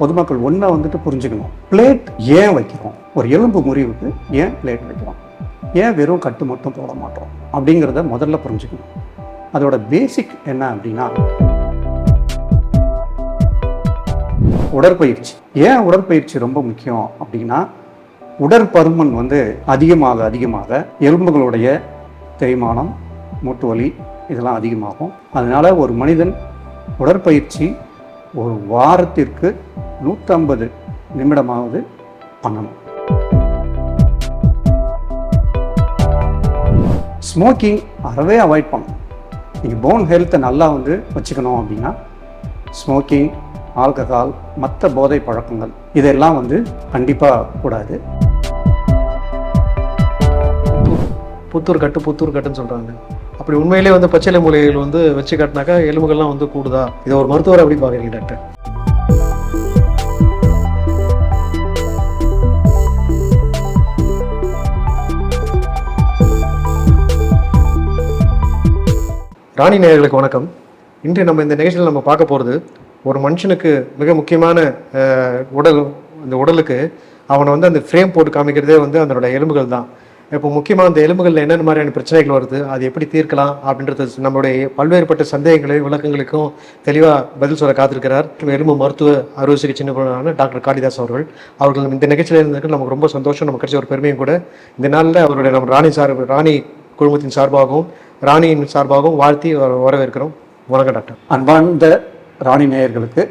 பொதுமக்கள் ஒன்றா வந்துட்டு புரிஞ்சுக்கணும். பிளேட் ஏன் வைக்கிறோம்? ஒரு எலும்பு முறிவுக்கு ஏன் பிளேட் வைக்கிறோம்? ஏன் வெறும் கட்டு மட்டும் போட மாட்டோம்? அப்படிங்கிறத முதல்ல புரிஞ்சுக்கணும். அதோட பேசிக் என்ன அப்படின்னா உடற்பயிற்சி. ஏன் உடற்பயிற்சி ரொம்ப முக்கியம் அப்படின்னா உடற்பருமன் வந்து அதிகமாக அதிகமாக எலும்புகளுடைய தேய்மானம் மூட்டு வலி இதெல்லாம் அதிகமாகும். அதனால் ஒரு மனிதன் உடற்பயிற்சி ஒரு வாரத்திற்கு நூற்றம்பது நிமிடமாவது பண்ணணும். ஸ்மோக்கிங் அறவே அவாய்ட் பண்ணணும். நீங்கள் போன் ஹெல்த்தை நல்லா வந்து வச்சுக்கணும் அப்படின்னா ஸ்மோக்கிங் ஆல்கஹால் மற்ற போதை பழக்கங்கள் இதெல்லாம் வந்து கண்டிப்பாக கூடாது. புத்தூர் கட்டு புத்தூர் கட்டுன்னு சொல்கிறாங்க அப்படி உண்மையிலே வந்து பச்சிலை மூலிகைகள் வந்து வச்சு காட்டினாக்கா எலும்புகள்லாம் வந்து கூடுதா? இதை ஒரு மருத்துவர் அப்படி பார்க்குறீங்க டாக்டர்? ராணி நேயர்களுக்கு வணக்கம். இன்று நம்ம இந்த நிகழ்ச்சியில் நம்ம பார்க்க போகிறது ஒரு மனுஷனுக்கு மிக முக்கியமான உடல் இந்த உடலுக்கு அவனை வந்து அந்த ஃப்ரேம் போட்டு காமிக்கிறதே வந்து அதனோட எலும்புகள் தான். இப்போ முக்கியமாக அந்த எலும்புகளில் என்னென்ன மாதிரியான பிரச்சனைகள் வருது அது எப்படி தீர்க்கலாம் அப்படின்றது நம்மளுடைய பல்வேறுபட்ட சந்தேகங்களை விளக்கங்களுக்கும் தெளிவாக பதில் சொல்ல காத்திருக்கிறார். எலும்பு மருத்துவ அறுவை சிகிச்சை நிபுணரான டாக்டர் காளிதாஸ் அவர்கள். அவர்கள் இந்த நிகழ்ச்சியில் இருந்ததுக்கு நமக்கு ரொம்ப சந்தோஷம் நமக்கு கிடைச்ச ஒரு பெருமையும் கூட. இந்த நாளில் அவருடைய நம்ம ராணி சார் ராணி குழுமத்தின் சார்பாகவும் ராணியின் சார்பாகவும் வாழ்த்தி வர- வரவேற்கிறோம். வணக்கம் டாக்டர். அன்பார்ந்த ராணி நேயர்களுக்கு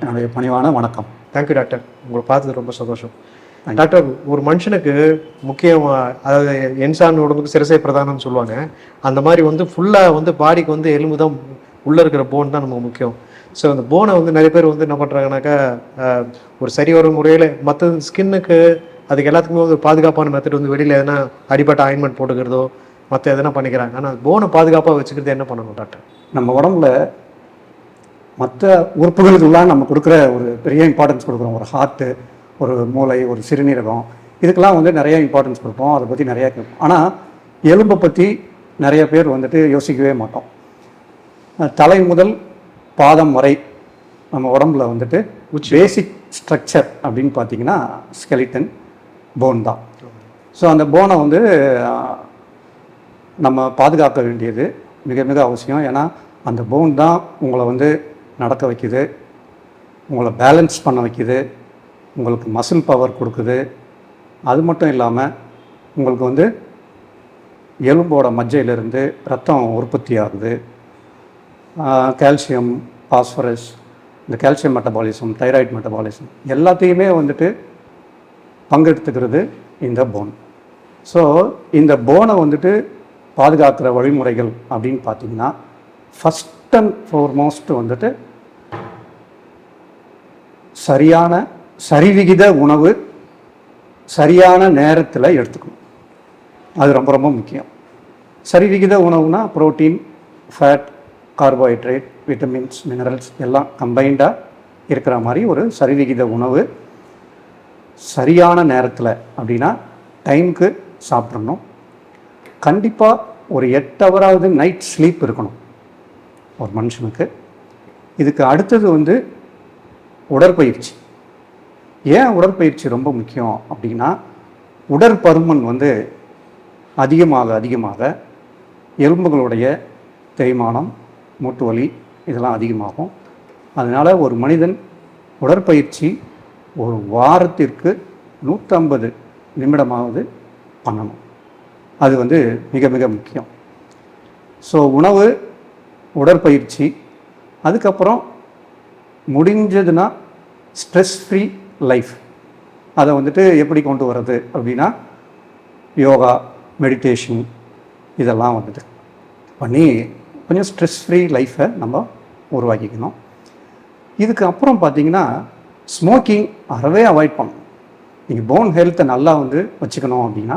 என்னுடைய பணிவான வணக்கம். Thank you doctor. உங்களை பார்த்தது ரொம்ப சந்தோஷம். டாக்டர் ஒரு மனுஷனுக்கு முக்கியமா அதாவது என்சான் உடம்புக்கு சிரசை பிரதானம்னு சொல்லுவாங்க. அந்த மாதிரி வந்து ஃபுல்லாக வந்து பாடிக்கு வந்து எலும்பு தான் உள்ளே இருக்கிற போன் தான் நமக்கு முக்கியம். ஸோ அந்த போனை வந்து நிறைய பேர் வந்து என்ன பண்ணுறாங்கனாக்கா ஒரு சரி ஒரு முறையில் மற்ற ஸ்கின்னுக்கு அதுக்கு எல்லாத்துக்குமே ஒரு பாதுகாப்பான மெத்தட் வந்து வெளியில் எதனா அடிபட்ட ஆயின்மெண்ட் போட்டுக்கிறதோ மற்ற எதனா பண்ணிக்கிறாங்க. ஆனால் போனை பாதுகாப்பாக வச்சுக்கிறது என்ன பண்ணணும் டாக்டர்? நம்ம உடம்புல மற்ற உறுப்புகளுக்கெல்லாம் நம்ம கொடுக்குற ஒரு பெரிய இம்பார்ட்டன்ஸ் கொடுக்குறோம். ஒரு ஹார்ட்டு ஒரு மூளை ஒரு சிறுநீரகம் இதுக்கெல்லாம் வந்து நிறைய இம்பார்ட்டன்ஸ் கொடுப்போம் அதை பற்றி நிறைய கேட்போம். ஆனால் எலும்பை பற்றி நிறைய பேர் வந்துட்டு யோசிக்கவே மாட்டோம். தலை முதல் பாதம் வரை நம்ம உடம்புல வந்துட்டு பேசிக் ஸ்ட்ரக்சர் அப்படின்னு பார்த்தீங்கன்னா ஸ்கெலிட்டன் போன் தான். ஸோ அந்த போனை வந்து நம்ம பாதுகாக்க வேண்டியது மிக மிக அவசியம். ஏன்னா அந்த போன் தான் உங்களை வந்து நடக்க வைக்குது உங்களை பேலன்ஸ் பண்ண வைக்குது உங்களுக்கு மசில் பவர் கொடுக்குது. அது மட்டும் இல்லாமல் உங்களுக்கு வந்து எலும்போட மஜ்ஜையிலிருந்து ரத்தம் உற்பத்தி ஆகுது. கால்சியம் பாஸ்பரஸ் இந்த கால்சியம் மெட்டபாலிசம் தைராய்டு மெட்டபாலிசம் எல்லாத்தையுமே வந்துட்டு பங்கெடுத்துக்கிறது இந்த போன் ஸோ இந்த போனை வந்துட்டு பாதுகாக்கிற வழிமுறைகள் அப்படின்னு பார்த்தீங்கன்னா ஃபஸ்ட் அண்ட் ஃபோர்மோஸ்ட் வந்துட்டு சரியான சரிவிகித உணவு சரியான நேரத்தில் எடுத்துக்கணும். அது ரொம்ப ரொம்ப முக்கியம். சரிவிகித உணவுனா protein fat carbohydrate vitamins minerals எல்லாம் கம்பைண்டாக இருக்கிற மாதிரி ஒரு சரிவிகித உணவு சரியான நேரத்தில் அப்படின்னா டைமுக்கு சாப்பிட்றணும் கண்டிப்பாக ஒரு எட்டு ஹவராவது நைட் ஸ்லீப் இருக்கணும் ஒரு மனுஷனுக்கு. இதுக்கு அடுத்தது வந்து உடற்பயிற்சி. ஏன் உடற்பயிற்சி ரொம்ப முக்கியம் அப்படின்னா உடற்பருமன் வந்து அதிகமாக அதிகமாக எலும்புகளுடைய தேய்மானம் மூட்டு வலி இதெல்லாம் அதிகமாகும். அதனால் ஒரு மனிதன் உடற்பயிற்சி ஒரு வாரத்திற்கு நூற்றம்பது நிமிடமாவது பண்ணணும். அது வந்து மிக மிக முக்கியம். ஸோ உணவு உடற்பயிற்சி அதுக்கப்புறம் முடிஞ்சதுன்னா ஸ்ட்ரெஸ் ஃப்ரீ லைஃப் அதை வந்துட்டு எப்படி கொண்டு வர்றது அப்படின்னா யோகா மெடிடேஷன் இதெல்லாம் வந்துட்டு பண்ணி கொஞ்சம் ஸ்ட்ரெஸ் ஃப்ரீ லைஃப்பை நம்ம உருவாக்கிக்கணும். இதுக்கு அப்புறம் பார்த்தீங்கன்னா ஸ்மோக்கிங் அறவே அவாய்ட் பண்ணணும். நீங்கள் போன் ஹெல்த்தை நல்லா வந்து வச்சுக்கணும் அப்படின்னா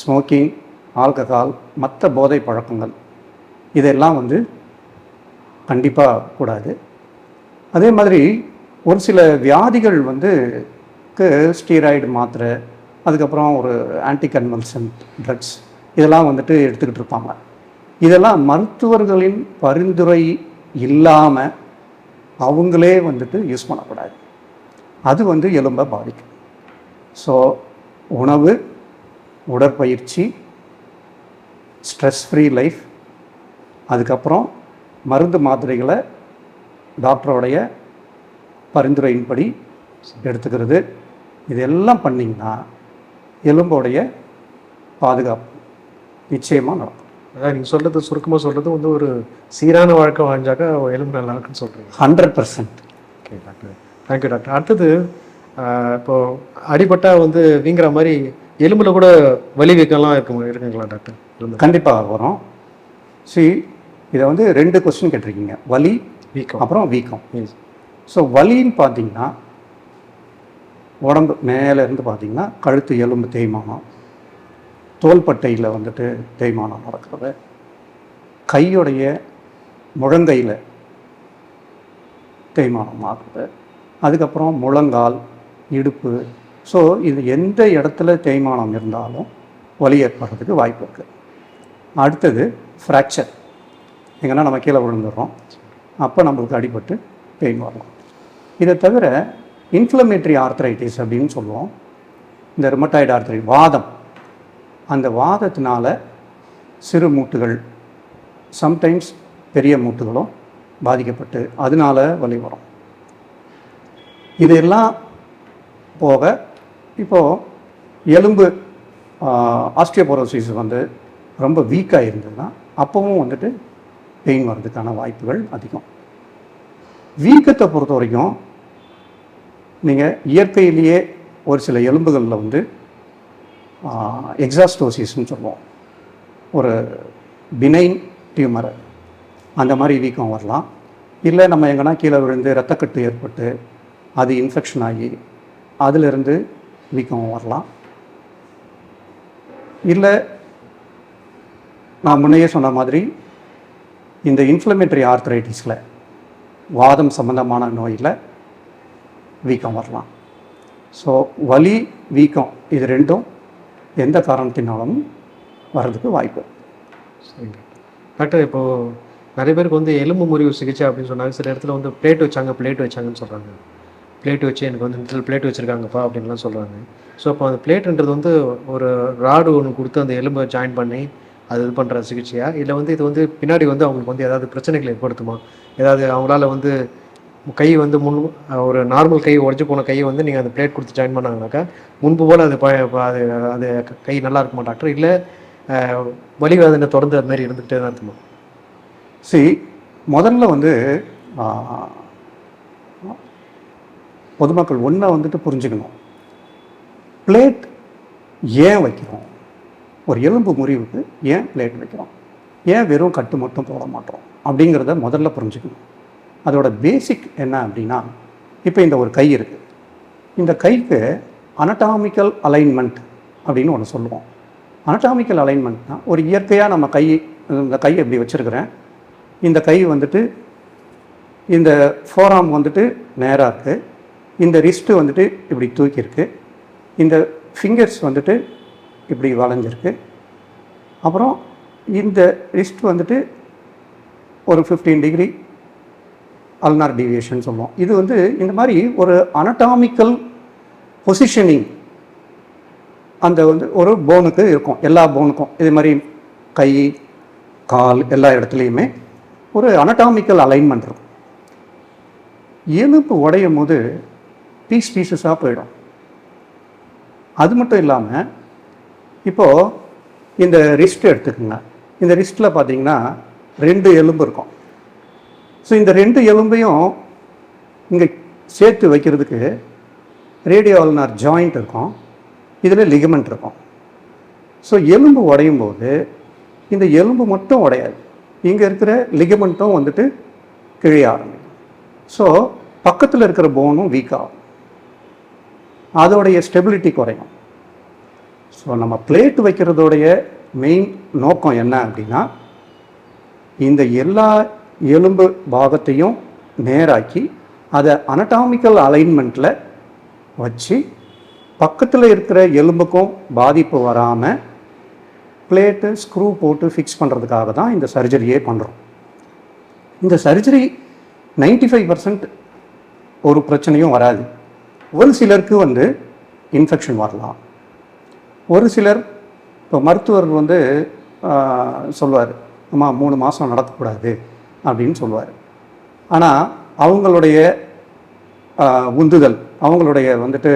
ஸ்மோக்கிங் ஆல்கஹால் மற்ற போதை பழக்கங்கள் இதெல்லாம் வந்து கண்டிப்பாக கூடாது. அதே மாதிரி ஒரு சில வியாதிகள் வந்து ஸ்டீராய்டு மாத்திரை அதுக்கப்புறம் ஒரு ஆன்டி கன்வல்சன்ட் ட்ரக்ஸ் இதெல்லாம் வந்துட்டு எடுத்துக்கிட்டு இருப்பாங்க. இதெல்லாம் மருத்துவர்களின் பரிந்துரை இல்லாமல் அவங்களே வந்துட்டு யூஸ் பண்ணக்கூடாது. அது வந்து எலும்பை பாதிக்கும். ஸோ உணவு உடற்பயிற்சி ஸ்ட்ரெஸ் ஃப்ரீ லைஃப் அதுக்கப்புறம் மருந்து மாத்திரைகளை டாக்டரோடைய பரிந்துரையின்படி எடுத்துக்கிறது. இதெல்லாம் பண்ணிங்கன்னா எலும்போடைய பாதுகாப்பு நிச்சயமாக நடக்கும். அதான் நீங்கள் சொல்கிறது சுருக்கமாக சொல்கிறது வந்து ஒரு சீரான வாழ்க்கை வாழ்ந்தாக்கா எலும்பு நல்லா இருக்குன்னு சொல்கிறீங்க hundred percent. Okay doctor thank you doctor அடுத்தது ஆஹ் இப்போ அடிபட்டா வந்து வீங்குற மாதிரி எலும்புல கூட வலி வீக்கம்லாம் இருக்கு இருக்குங்களா டாக்டர் எலும்பு. கண்டிப்பாக வரும். சி இதை வந்து ரெண்டு கொஸ்டின் கேட்டிருக்கீங்க. வலி வீக்கம். அப்புறம் வீக்கம். ஸோ வலின்னு பார்த்தீங்கன்னா உடம்பு மேலே இருந்து பார்த்தீங்கன்னா கழுத்து எலும்பு தேய்மானம் தோள்பட்டையில் வந்துட்டு தேய்மானம் நடக்கிறது. கையுடைய முழங்கையில் தேய்மானம் ஆகுது. அதுக்கப்புறம் முழங்கால் இடுப்பு. ஸோ இது எந்த இடத்துல தேய்மானம் இருந்தாலும் வலி ஏற்படுறதுக்கு வாய்ப்பு இருக்குது அடுத்தது ஃப்ராக்சர் எங்கன்னா நம்ம கீழே விழுந்துடுறோம். அப்போ நம்மளுக்கு அடிபட்டு பெயின் வரலாம் இதை தவிர இன்ஃப்ளமேட்ரி ஆர்த்ரைட்டிஸ் அப்படின்னு சொல்லுவோம். இந்த ரிமட்டாய்டு ஆர்த்ரை வாதம். அந்த வாதத்தினால சிறு மூட்டுகள் சம்டைம்ஸ் பெரிய மூட்டுகளும் பாதிக்கப்பட்டு அதனால வலி வரும். இதெல்லாம் போக இப்போது எலும்பு ஆஸ்டியோபோரோசிஸ் வந்து ரொம்ப வீக்காக இருந்ததுன்னா அப்போவும் வந்துட்டு பெயின் வர்றதுக்கான வாய்ப்புகள் அதிகம். வீக்கத்தை பொறுத்த வரைக்கும் நீங்கள் இயற்கையிலேயே ஒரு சில எலும்புகளில் வந்து எக்ஸாஸ்டோசிஸ்ன்னு சொல்லுவோம். ஒரு பினைன் டியூமர் அந்த மாதிரி வீக்கம் வரலாம். இல்லை நம்ம எங்கன்னா கீழே விழுந்து ரத்தக்கட்டு ஏற்பட்டு அது இன்ஃபெக்ஷன் ஆகி அதிலிருந்து வீக்கம் வரலாம். இல்லை நான் முன்னையே சொன்ன மாதிரி இந்த இன்ஃப்ளமேட்டரி ஆர்த்ரைட்டிஸில் வாதம் சம்பந்தமான நோயில் வீக்கம் வரலாம். ஸோ வலி வீக்கம் இது ரெண்டும் எந்த காரணத்தினாலும் வர்றதுக்கு வாய்ப்பு. சரிங்க. டாக்டர் இப்போது நிறைய பேருக்கு வந்து எலும்பு முறிவு சிகிச்சை அப்படின்னு சொன்னாங்க. சில இடத்துல வந்து பிளேட் வச்சாங்க பிளேட் வச்சாங்கன்னு சொல்கிறாங்க பிளேட் வச்சு எனக்கு வந்து இந்த பிளேட் வச்சுருக்காங்கப்பா அப்படின்லாம் சொல்கிறாங்க ஸோ அப்போ அந்த பிளேட்டுன்றது வந்து ஒரு ராடு ஒன்று கொடுத்து அந்த எலும்பை ஜாயின் பண்ணி அது இது பண்ணுற சிகிச்சையா? இல்லை வந்து இது வந்து பின்னாடி வந்து அவங்களுக்கு வந்து ஏதாவது பிரச்சனைகள் ஏற்படுத்துமா? ஏதாவது அவங்களால வந்து கை வந்து முன் ஒரு நார்மல் கை உடஞ்சி போன கையை வந்து நீங்கள் அந்த பிளேட் கொடுத்து ஜாயின் பண்ணாங்கனாக்கா முன்பு போல் அது ப- அது அது கை நல்லா இருக்குமா டாக்டர் இல்லை வலி வேதனை தொடர்ந்து அது மாதிரி இருந்துகிட்டே தான் இருக்குமா? சி முதல்ல வந்து பொதுமக்கள் ஒன்றை வந்துட்டு புரிஞ்சுக்கணும். பிளேட் ஏன் வைக்கிறோம்? ஒரு எலும்பு முறிவுக்கு ஏன் பிளேட் வைக்கிறோம்? ஏன் வெறும் கட்டு மட்டும் போட மாட்டோம்? அப்படிங்கிறத முதல்ல புரிஞ்சுக்கணும். அதோட பேசிக் என்ன அப்படின்னா இப்போ இந்த ஒரு கை இருக்குது இந்த கைக்கு அனட்டாமிக்கல் அலைன்மெண்ட் அப்படின்னு ஒன்று சொல்லுவோம். அனட்டாமிக்கல் அலைன்மெண்ட்னா ஒரு இயற்கையாக நம்ம கை இந்த கை இப்படி வச்சுருக்கிறேன்? இந்த கை வந்துட்டு இந்த ஃபோராம் வந்துட்டு நேராக இருக்குது இந்த ரிஸ்ட்டு வந்துட்டு இப்படி தூக்கியிருக்கு. இந்த ஃபிங்கர்ஸ் வந்துட்டு இப்படி வளைஞ்சிருக்கு. அப்புறம் இந்த ரிஸ்ட் வந்துட்டு ஒரு ஃபிஃப்டீன் டிகிரி அல்னார் டிவியேஷன் சொல்லுவோம் இது வந்து இந்த மாதிரி ஒரு அனட்டாமிக்கல் பொசிஷனிங் அந்த வந்து ஒரு போனுக்கு இருக்கும். எல்லா போனுக்கும் இது மாதிரி கை கால் எல்லா இடத்துலையுமே ஒரு அனட்டாமிக்கல் அலைன்மெண்ட் இருக்கும். எலும்பு உடையும் போது பீஸ் பீசஸாக போயிடும். அது மட்டும் இல்லாமல் இப்போது இந்த ரிஸ்ட் எடுத்துக்கோங்க. இந்த ரிஸ்ட்டில் பார்த்தீங்கன்னா ரெண்டு எலும்பு இருக்கும். ஸோ இந்த ரெண்டு எலும்பையும் இங்கே சேர்த்து வைக்கிறதுக்கு ரேடியோவல்னார் ஜாயிண்ட் இருக்கும். இதில் லிகமெண்ட் இருக்கும். ஸோ எலும்பு உடையும் போது இந்த எலும்பு மட்டும் உடையாது. இங்கே இருக்கிற லிகமெண்ட்டும் வந்துட்டு கிழிய ஆரம்பிக்கும். ஸோ பக்கத்தில் இருக்கிற போனும் வீக் ஆகும். அதோடைய ஸ்டெபிலிட்டி குறையும். ஸோ நம்ம பிளேட் வைக்கிறதோடைய மெயின் நோக்கம் என்ன அப்படின்னா இந்த எல்லா எலும்பு பாகத்தையும் நேராக்கி அதை அனட்டாமிக்கல் அலைன்மெண்ட்டில் வச்சு பக்கத்தில் இருக்கிற எலும்புக்கும் பாதிப்பு வராமல் பிளேட்டு ஸ்க்ரூ போட்டு ஃபிக்ஸ் பண்ணுறதுக்காக தான் இந்த சர்ஜரியே பண்ணுறோம் இந்த சர்ஜரி நைன்டி ஃபைவ் பர்சன்ட் ஒரு பிரச்சனையும் வராது. ஒரு சிலருக்கு வந்து இன்ஃபெக்ஷன் வரலாம். ஒரு சிலர் இப்போ மருத்துவர் வந்து சொல்லுவார் அம்மா மூணு மாதம் நடத்தக்கூடாது அப்படின்னு சொல்லுவார் ஆனால் அவங்களுடைய உந்துதல் அவங்களுடைய வந்துட்டு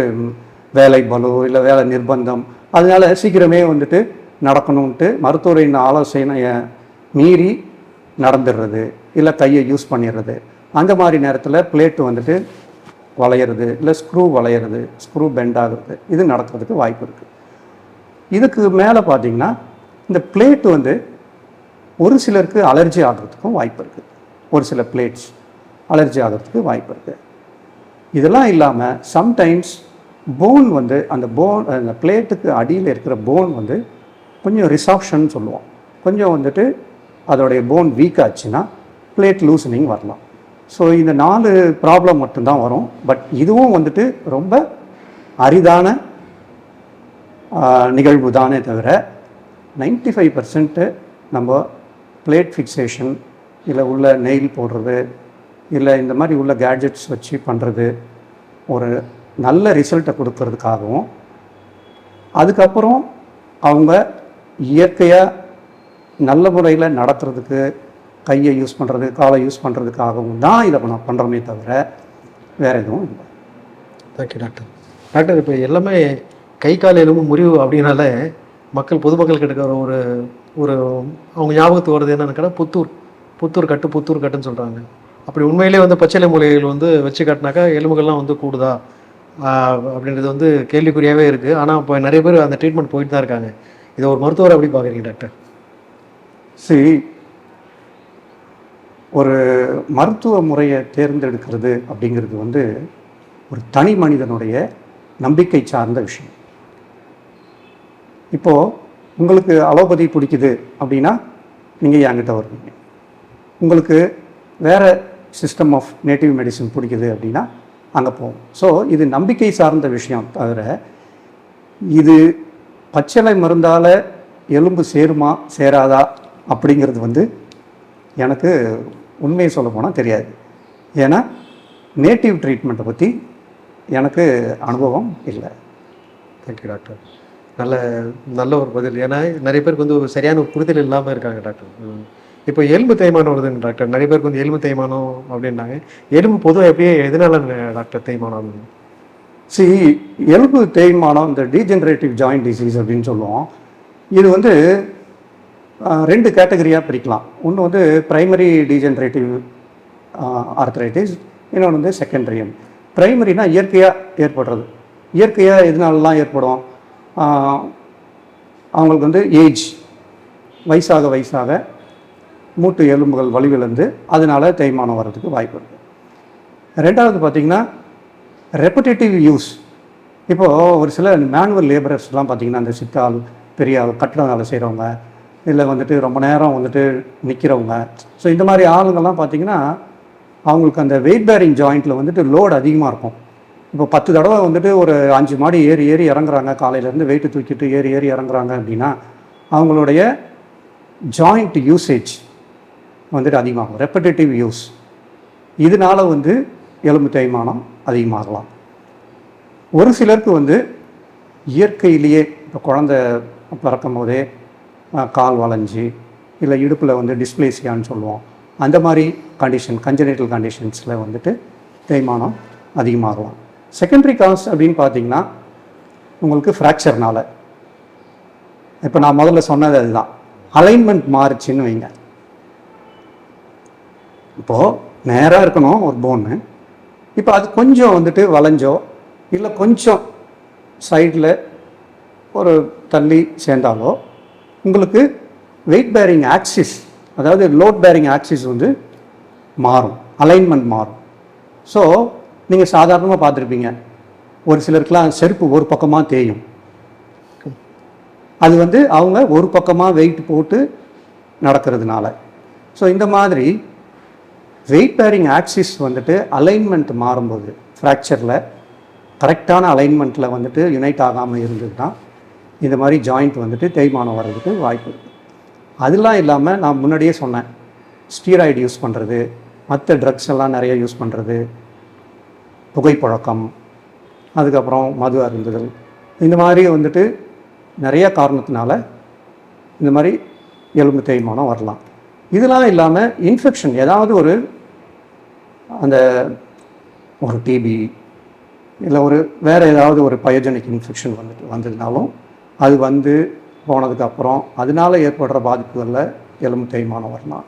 வேலை பலோ இல்லை வேலை நிர்பந்தம் அதனால சீக்கிரமே வந்துட்டு நடக்கணும்ன்ட்டு மருத்துவரின் ஆலோசனையை மீறி நடந்துடுறது இல்லை கையை யூஸ் பண்ணிடுறது அந்த மாதிரி நேரத்தில் பிளேட்டு வந்துட்டு வளையிறது இல்லை ஸ்க்ரூ வளையிறது ஸ்க்ரூ பெண்ட் ஆகுறது இது நடக்கிறதுக்கு வாய்ப்பு இருக்குது இதுக்கு மேலே பார்த்தீங்கன்னா இந்த பிளேட் வந்து ஒரு சிலருக்கு அலர்ஜி ஆகிறதுக்கும் வாய்ப்பு இருக்குது ஒரு சில பிளேட்ஸ் அலர்ஜி ஆகிறதுக்கு வாய்ப்பு இருக்குது இதெல்லாம் இல்லாமல் சம்டைம்ஸ் போன் வந்து அந்த போன் அந்த பிளேட்டுக்கு அடியில் இருக்கிற போன் வந்து கொஞ்சம் ரிசாப்ஷன் சொல்லுவோம். கொஞ்சம் வந்துட்டு அதோடைய போன் வீக் ஆச்சுன்னா பிளேட் லூசனிங் வரலாம். ஸோ இந்த நாலு ப்ராப்ளம் மட்டும்தான் வரும். பட் இதுவும் வந்துட்டு ரொம்ப அரிதான நிகழ்வு தானே தவிர 95% ஃபைவ் பர்சன்ட்டு நம்ம பிளேட் ஃபிக்சேஷன் இல்லை உள்ள நெயில் போடுறது இல்லை இந்த மாதிரி உள்ள கேட்ஜெட்ஸ் வச்சு பண்ணுறது ஒரு நல்ல ரிசல்ட்டை கொடுக்கறதுக்காகவும் அதுக்கப்புறம் அவங்க இயற்கையாக நல்ல முறையில் நடத்துறதுக்கு கையை யூஸ் பண்ணுறது காலை யூஸ் பண்ணுறதுக்காகவும் தான் இதை நான் பண்ணுறோமே தவிர வேறு எதுவும் இல்லை. தேங்க்யூ டாக்டர் டாக்டர் இப்போ எல்லாமே கை கால் எலும்பு முறிவு அப்படின்னால மக்கள் பொதுமக்கள் கிட்ட ஒரு ஒரு அவங்க ஞாபகத்துக்கு வருது என்னன்னு கேட்டால் புத்தூர். புத்தூர் கட்டு புத்தூர் கட்டுன்னு சொல்கிறாங்க அப்படி உண்மையிலே வந்து பச்சிலை மூலிகைகள் வந்து வச்சு கட்டினாக்கா எலும்புகள்லாம் வந்து கூடுதா? அப்படின்றது வந்து கேள்விக்குறியாகவே இருக்குது ஆனால் இப்போ நிறைய பேர் அந்த ட்ரீட்மெண்ட் போயிட்டு தான் இருக்காங்க. இதை ஒரு மருத்துவர் அப்படி பார்க்குறீங்க டாக்டர் சரி ஒரு மருத்துவ முறையை தேர்ந்தெடுக்கிறது அப்படிங்கிறது வந்து ஒரு தனி மனிதனுடைய நம்பிக்கை சார்ந்த விஷயம். இப்போது உங்களுக்கு அலோபதி பிடிக்குது அப்படின்னா நீங்கள் என்கிட்ட வருவீங்க. உங்களுக்கு வேறு சிஸ்டம் ஆஃப் நேட்டிவ் மெடிசன் பிடிக்குது அப்படின்னா அங்கே போவோம் ஸோ இது நம்பிக்கை சார்ந்த விஷயம் தவிர இது பச்சிலை மருந்தால் எலும்பு சேருமா சேராதா அப்படிங்கிறது வந்து எனக்கு உண்மையை சொல்ல போனால் தெரியாது. ஏன்னா நேட்டிவ் ட்ரீட்மெண்ட்டை பற்றி எனக்கு அனுபவம் இல்லை. தேங்க்யூ டாக்டர் நல்ல நல்ல ஒரு பதில். ஏன்னா நிறைய பேருக்கு வந்து ஒரு சரியான ஒரு புரிதல் இல்லாமல் இருக்காங்க டாக்டர். இப்போ எலும்பு தேய்மானம் வருதுங்க டாக்டர். நிறைய பேருக்கு வந்து எலும்பு தேய்மானம் அப்படின்னாங்க. எலும்பு பொதுவாக எப்படியே எதனால டாக்டர் தேய்மானம் ஆகுது? சி எலும்பு தேய்மானம் இந்த டீஜென்ரேட்டிவ் ஜாயிண்ட் டிசீஸ் அப்படின்னு சொல்லுவோம். இது வந்து ரெண்டு கேட்டகரியாக பிரிக்கலாம். ஒன்று வந்து ப்ரைமரி டீஜென்ரேட்டிவ் ஆர்த்ரைட்டிஸ் இன்னொன்று வந்து செகண்டரியன் ப்ரைமரினா இயற்கையாக ஏற்படுறது. இயற்கையாக எதனாலலாம் ஏற்படும்? அவங்களுக்கு வந்து ஏஜ் வயசாக வயசாக மூட்டு எலும்புகள் வலிவிழந்து அதனால் தேய்மானம் வர்றதுக்கு வாய்ப்பு இருக்குது ரெண்டாவது பார்த்தீங்கன்னா ரெப்படேட்டிவ் யூஸ் இப்போது ஒரு சில மேனுவல் லேபரர்ஸ்லாம் பார்த்தீங்கன்னா அந்த சித்தாள் பெரிய ஆள் கட்டட வேலை செய்கிறவங்க இல்லை வந்துட்டு ரொம்ப நேரம் வந்துட்டு நிற்கிறவங்க ஸோ இந்த மாதிரி ஆளுங்கள்லாம் பார்த்திங்கன்னா அவங்களுக்கு அந்த வெயிட் பேரிங் ஜாயிண்ட்டில் வந்துட்டு லோடு அதிகமாக இருக்கும். இப்போ பத்து தடவை வந்துட்டு ஒரு அஞ்சு மாடி ஏறி ஏறி இறங்குறாங்க. காலையிலேருந்து வெயிட்டு தூக்கிட்டு ஏறி ஏறி இறங்குறாங்க அப்படின்னா அவங்களுடைய ஜாயிண்ட் யூசேஜ் வந்துட்டு அதிகமாகும். ரெப்படேட்டிவ் யூஸ் இதனால வந்து எலும்பு தேய்மானம் அதிகமாகலாம். ஒரு சிலருக்கு வந்து இயற்கையிலேயே இப்போ குழந்தை பிறக்கும் போதே கால் வளைஞ்சி இல்லை இடுப்பில் வந்து டிஸ்பிளேசியான்னு சொல்லுவோம். அந்த மாதிரி கண்டிஷன் கஞ்சனேட்டல் கண்டிஷன்ஸில் வந்துட்டு தேய்மானம் அதிகமாகலாம். செகண்டரி காஸ் அப்படின்னு பார்த்தீங்கன்னா உங்களுக்கு ஃப்ராக்சர்னால இப்போ நான் முதல்ல சொன்னது அதுதான். அலைன்மெண்ட் மாறுச்சுன்னு வைங்க. இப்போது நேராக இருக்கணும் ஒரு போன்னு இப்போ அது கொஞ்சம் வந்துட்டு வளைஞ்சோ இல்லை கொஞ்சம் சைடில் ஒரு தள்ளி சேர்ந்தாலோ உங்களுக்கு வெயிட் பேரிங் ஆக்சிஸ் அதாவது லோட் பேரிங் ஆக்சிஸ் வந்து மாறும். அலைன்மெண்ட் மாறும். ஸோ நீங்கள் சாதாரணமாக பார்த்துருப்பீங்க. ஒரு சிலருக்குலாம் செருப்பு ஒரு பக்கமாக தேயும். அது வந்து அவங்க ஒரு பக்கமாக வெயிட் போட்டு நடக்கிறதுனால. ஸோ இந்த மாதிரி வெயிட் பேரிங் ஆக்சிஸ் வந்துட்டு அலைன்மெண்ட் மாறும்போது ஃப்ராக்சரில் கரெக்டான அலைன்மெண்ட்டில் வந்துட்டு யுனைட் ஆகாமல் இருந்ததுன்னா இந்த மாதிரி ஜாயிண்ட் வந்துட்டு தேய்மானம் வர்றதுக்கு வாய்ப்பு இருக்குது அதெல்லாம் இல்லாமல் நான் முன்னாடியே சொன்னேன். ஸ்டீராய்டு யூஸ் பண்ணுறது மற்ற ட்ரக்ஸ் எல்லாம் நிறைய யூஸ் பண்ணுறது புகைப்பழக்கம் அதுக்கப்புறம் மது அருந்துதல் இந்த மாதிரி வந்துட்டு நிறைய காரணத்தினால இந்த மாதிரி எலும்பு தேய்மானம் வரலாம். இதெல்லாம் இல்லாமல் இன்ஃபெக்ஷன் ஏதாவது ஒரு அந்த ஒரு டிபி இல்லை ஒரு வேறு ஏதாவது ஒரு பயோஜெனிக் இன்ஃபெக்ஷன் வந்துட்டு வந்ததுனாலும் அது வந்து போனதுக்கப்புறம் அதனால ஏற்படுற பாதிப்புகளில் எலும்பு தேய்மானம் வரலாம்.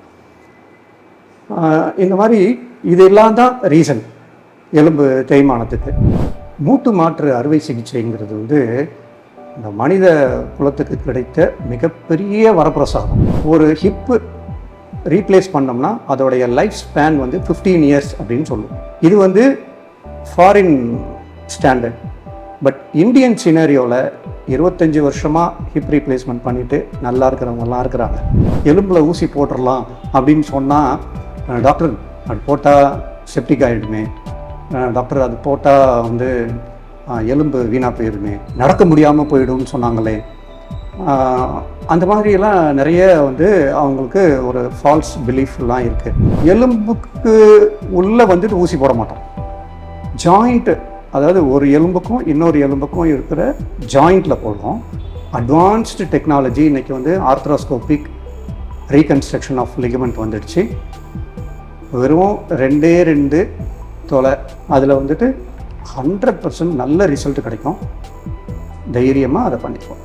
இந்த மாதிரி இதெல்லாம் தான் ரீசன் எலும்பு தேய்மானத்துக்கு. மூட்டு மாற்று அறுவை சிகிச்சைங்கிறது வந்து இந்த மனித குலத்துக்கு கிடைத்த மிகப்பெரிய வரப்பிரசாதம். ஒரு ஹிப்பு ரீப்ளேஸ் பண்ணோம்னா அதோடைய லைஃப் ஸ்பேன் வந்து 15 இயர்ஸ் அப்படின்னு சொல்லுவோம். இது வந்து ஃபாரின் ஸ்டாண்டர்ட் பட் இந்தியன் சினாரியோவில் இருபத்தஞ்சி வருஷமாக ஹிப் ரீப்ளேஸ்மெண்ட் பண்ணிவிட்டு நல்லா இருக்கிறவங்கலாம் இருக்கிறாங்க. எலும்பில் ஊசி போட்டுடலாம் அப்படின்னு சொன்னால் டாக்டர் அது போட்டால் செப்டிக் ஆகிடுமே டாக்டர் அது போட்டால் வந்து எலும்பு வீணாக போயிடுமே நடக்க முடியாமல் போயிடும்னு சொன்னாங்களே. அந்த மாதிரியெல்லாம் நிறைய வந்து அவங்களுக்கு ஒரு ஃபால்ஸ் பிலீஃப்லாம் இருக்குது எலும்புக்கு உள்ளே வந்துட்டு ஊசி போட மாட்டோம். ஜாயிண்ட்டு அதாவது ஒரு எலும்புக்கும் இன்னொரு எலும்புக்கும் இருக்கிற ஜாயிண்டில் போடுவோம் அட்வான்ஸ்டு டெக்னாலஜி இன்றைக்கி வந்து ஆர்த்ரோஸ்கோபிக் ரீகன்ஸ்ட்ரக்ஷன் ஆஃப் லிகமெண்ட் வந்துடுச்சு. வெறும் ரெண்டே ரெண்டு தொலை அதில் வந்துட்டு ஹண்ட்ரட் பர்சன்ட் நல்ல ரிசல்ட் கிடைக்கும். தைரியமாக அதை பண்ணிக்குவோம்